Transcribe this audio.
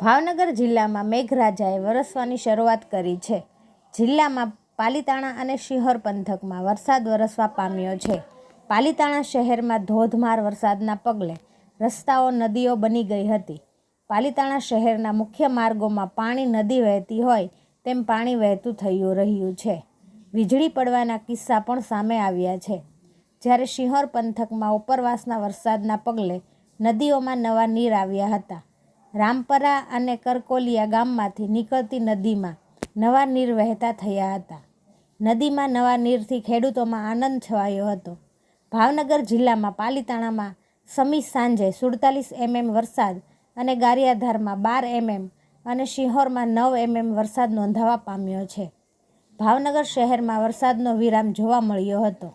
ભાવનગર જિલ્લામાં મેઘરાજાએ વરસવાની શરૂઆત કરી છે. જિલ્લામાં પાલીતાણા અને શિહોર પંથકમાં વરસાદ વરસવા પામ્યો છે. પાલીતાણા શહેરમાં ધોધમાર વરસાદના પગલે રસ્તાઓ, નદીઓ બની ગઈ હતી. પાલીતાણા શહેરના મુખ્ય માર્ગોમાં પાણી નદી વહેતી હોય તેમ પાણી વહેતું થયું રહ્યું છે. વીજળી પડવાના કિસ્સા પણ સામે આવ્યા છે. જ્યારે શિહોર પંથકમાં ઉપરવાસના વરસાદના પગલે નદીઓમાં નવા નીર આવ્યા હતા. રામપરા અને કરકોલિયા ગામમાંથી નીકળતી નદીમાં નવા નીર વહેતા થયા હતા. નદીમાં નવા નીરથી ખેડૂતોમાં આનંદ છવાયો હતો. ભાવનગર જિલ્લામાં પાલીતાણામાં સમી સાંજે સુડતાલીસ એમએમ વરસાદ અને ગારિયાધારમાં બાર એમએમ અને શિહોરમાં નવ એમએમ વરસાદ નોંધાવા પામ્યો છે. ભાવનગર શહેરમાં વરસાદનો વિરામ જોવા મળ્યો હતો.